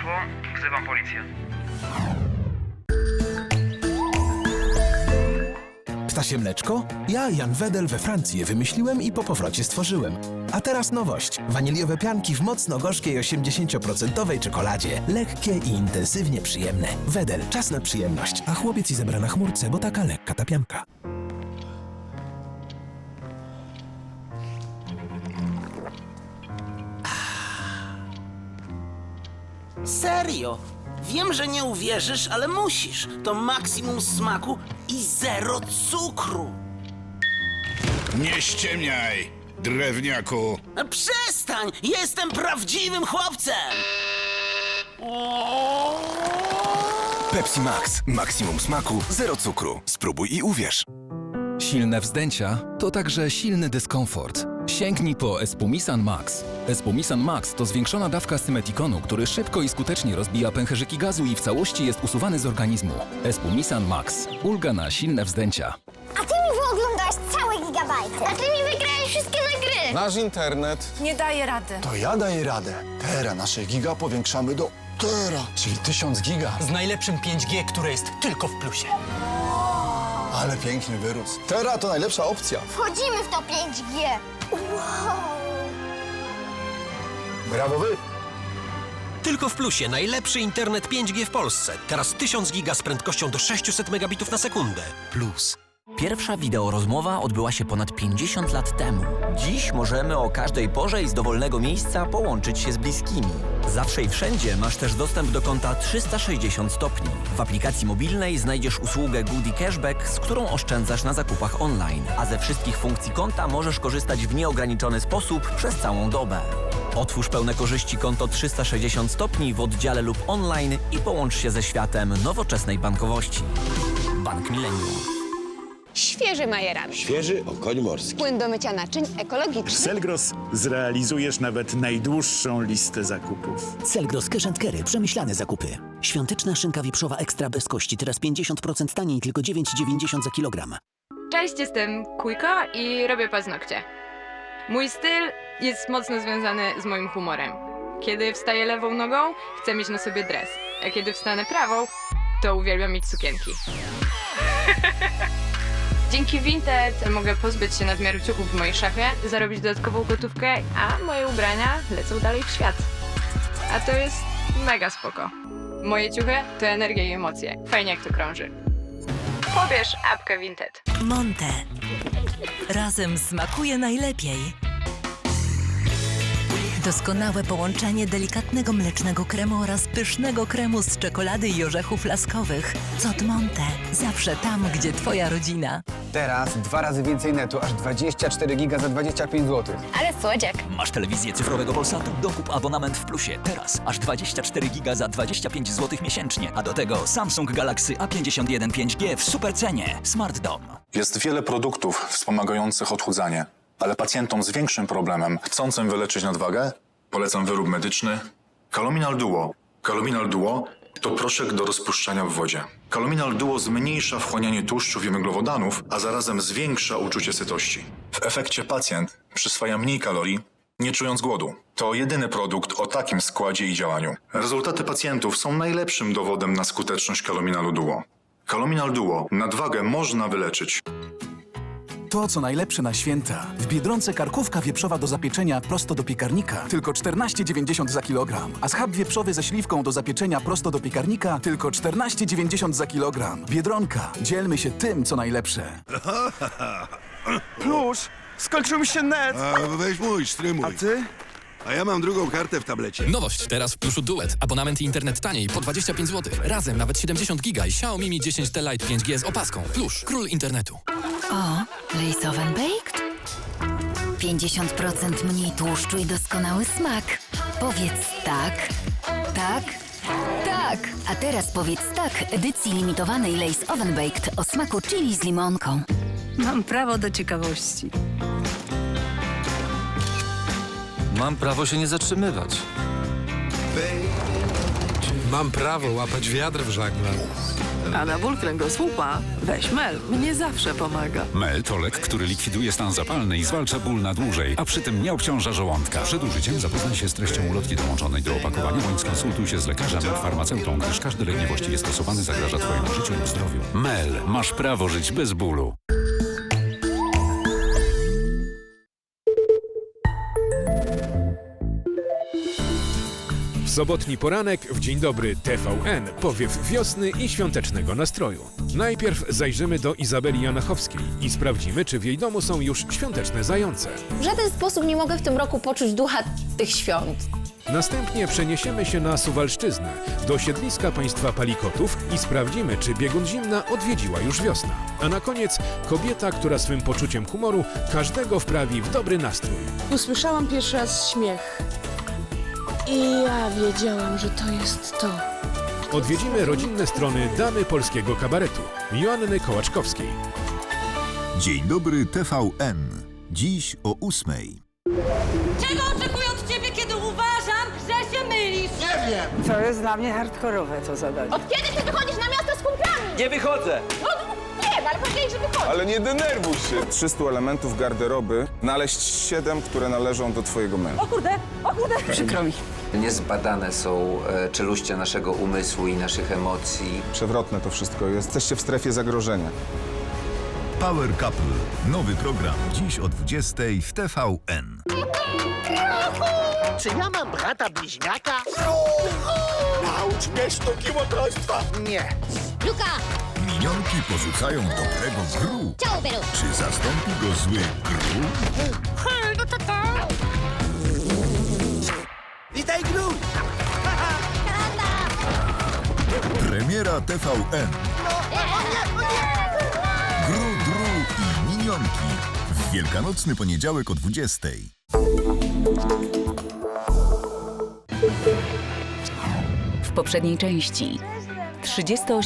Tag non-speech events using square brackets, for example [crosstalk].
poszło, wzywam policję. Ptasie mleczko? Ja, Jan Wedel, we Francji je wymyśliłem i po powrocie stworzyłem. A teraz nowość. Waniliowe pianki w mocno gorzkiej 80% czekoladzie. Lekkie i intensywnie przyjemne. Wedel, czas na przyjemność. A chłopiec i zebra na chmurce, bo taka lekka ta pianka. Serio? Wiem, że nie uwierzysz, ale musisz. To maksimum smaku i zero cukru. Nie ściemniaj, drewniaku. A Przestań! Jestem prawdziwym chłopcem! Pepsi Max. Maksimum smaku, zero cukru. Spróbuj i uwierz. Silne wzdęcia to także silny dyskomfort. Sięgnij po Espumisan Max. Espumisan Max to zwiększona dawka symetikonu, który szybko i skutecznie rozbija pęcherzyki gazu i w całości jest usuwany z organizmu. Espumisan Max. Ulga na silne wzdęcia. A ty mi wyoglądasz całe gigabajty. A ty mi wygrałeś wszystkie na gry. Nasz internet. Nie daje rady. To ja daję radę. Tera, nasze giga powiększamy do tera, czyli tysiąc giga. Z najlepszym 5G, które jest tylko w plusie. Ale piękny wyrósł. Tera to najlepsza opcja. Wchodzimy w to 5G. Wow. Brawo wy. Tylko w plusie najlepszy internet 5G w Polsce. Teraz 1000 giga z prędkością do 600 megabitów na sekundę. Plus. Pierwsza wideorozmowa odbyła się ponad 50 lat temu. Dziś możemy o każdej porze i z dowolnego miejsca połączyć się z bliskimi. Zawsze i wszędzie masz też dostęp do konta 360 stopni. W aplikacji mobilnej znajdziesz usługę Goody Cashback, z którą oszczędzasz na zakupach online. A ze wszystkich funkcji konta możesz korzystać w nieograniczony sposób przez całą dobę. Otwórz pełne korzyści konto 360 stopni w oddziale lub online i połącz się ze światem nowoczesnej bankowości. Bank Millennium. Świeży majeran. Świeży okoń morski. Płyn do mycia naczyń ekologiczny. Selgros zrealizujesz nawet najdłuższą listę zakupów. Selgros Cash and Carry. Przemyślane zakupy. Świąteczna szynka wieprzowa ekstra bez kości. Teraz 50% taniej, tylko 9,90 za kilogram. Cześć, jestem Kujko i robię paznokcie. Mój styl jest mocno związany z moim humorem. Kiedy wstaję lewą nogą, chcę mieć na sobie dres, a kiedy wstanę prawą, to uwielbiam mieć sukienki. [laughs] Dzięki Vinted mogę pozbyć się nadmiaru ciuchów w mojej szafie, zarobić dodatkową gotówkę, a moje ubrania lecą dalej w świat. A to jest mega spoko. Moje ciuchy to energia i emocje. Fajnie jak to krąży. Pobierz apkę Vinted. Monte. Razem smakuje najlepiej. Doskonałe połączenie delikatnego mlecznego kremu oraz pysznego kremu z czekolady i orzechów laskowych. Cot Monte. Zawsze tam, gdzie twoja rodzina. Teraz dwa razy więcej netu, aż 24 giga za 25 zł. Ale słodziak. Masz telewizję cyfrowego Polsatu? Dokup abonament w Plusie. Teraz aż 24 giga za 25 zł miesięcznie. A do tego Samsung Galaxy A51 5G w super cenie. Smart Dom. Jest wiele produktów wspomagających odchudzanie, ale pacjentom z większym problemem, chcącym wyleczyć nadwagę, polecam wyrób medyczny Calominal Duo. Calominal Duo to proszek do rozpuszczania w wodzie. Calominal Duo zmniejsza wchłanianie tłuszczów i węglowodanów, a zarazem zwiększa uczucie sytości. W efekcie pacjent przyswaja mniej kalorii, nie czując głodu. To jedyny produkt o takim składzie i działaniu. Rezultaty pacjentów są najlepszym dowodem na skuteczność Calominalu Duo. Calominal Duo nadwagę można wyleczyć. To, co najlepsze na święta. W Biedronce karkówka wieprzowa do zapieczenia prosto do piekarnika. Tylko 14,90 za kilogram. A schab wieprzowy ze śliwką do zapieczenia prosto do piekarnika. Tylko 14,90 za kilogram. Biedronka. Dzielmy się tym, co najlepsze. [laughs] Plusz, skończył mi się net. A weź mój, strymuj. A ty? A ja mam drugą kartę w tablecie. Nowość teraz w Pluszu Duet. Abonament i internet taniej po 25 zł. Razem nawet 70 giga i Xiaomi Mi 10T Lite 5G z opaską. Plusz, król internetu. O, Lace Oven Baked? 50% mniej tłuszczu i doskonały smak. Powiedz tak, tak, tak. A teraz powiedz tak edycji limitowanej Lace Oven Baked o smaku chili z limonką. Mam prawo do ciekawości. Mam prawo się nie zatrzymywać. Mam prawo łapać wiatr w żaglach. A na ból kręgosłupa weź Mel. Mnie zawsze pomaga. Mel to lek, który likwiduje stan zapalny i zwalcza ból na dłużej, a przy tym nie obciąża żołądka. Przed użyciem zapoznaj się z treścią ulotki dołączonej do opakowania bądź skonsultuj się z lekarzem lub farmaceutą, gdyż każdy lek niewłaściwie stosowany zagraża Twojemu życiu lub zdrowiu. Mel. Masz prawo żyć bez bólu. Sobotni poranek w Dzień Dobry TVN powiew wiosny i świątecznego nastroju. Najpierw zajrzymy do Izabeli Janachowskiej i sprawdzimy, czy w jej domu są już świąteczne zające. W żaden sposób nie mogę w tym roku poczuć ducha tych świąt. Następnie przeniesiemy się na Suwalszczyznę, do siedliska państwa Palikotów i sprawdzimy, czy biegun zimna odwiedziła już wiosna. A na koniec kobieta, która swym poczuciem humoru każdego wprawi w dobry nastrój. Usłyszałam pierwszy raz śmiech. I ja wiedziałam, że to jest to. Odwiedzimy rodzinne strony damy polskiego kabaretu, Joanny Kołaczkowskiej. Dzień dobry TVN. Dziś o ósmej. Czego oczekuję od ciebie, kiedy uważam, że się mylisz? Nie wiem. To jest dla mnie hardkorowe to zadanie. Od kiedy ty wychodzisz na miasto z kumplami? Nie wychodzę! No wiem, ale powiedzieli, że. Ale nie denerwuj się. 300 elementów garderoby, znaleźć 7, które należą do twojego męża. O kurde, o kurde. Przykro mi. Niezbadane są e, czeluście naszego umysłu i naszych emocji. Przewrotne to wszystko jest. Jesteście w strefie zagrożenia. Power Couple. Nowy program dziś o 20 w TVN. Czy ja mam brata bliźniaka? Naucz mnie sztuki motrostwa. Nie. Luka, Minionki porzucają dobrego gru. Czy zastąpi go zły gru? Hej, no to to. Witaj, Gru! Premiera TVN. Gru, Dru i Minionki. W Wielkanocny poniedziałek o 20. W poprzedniej części 38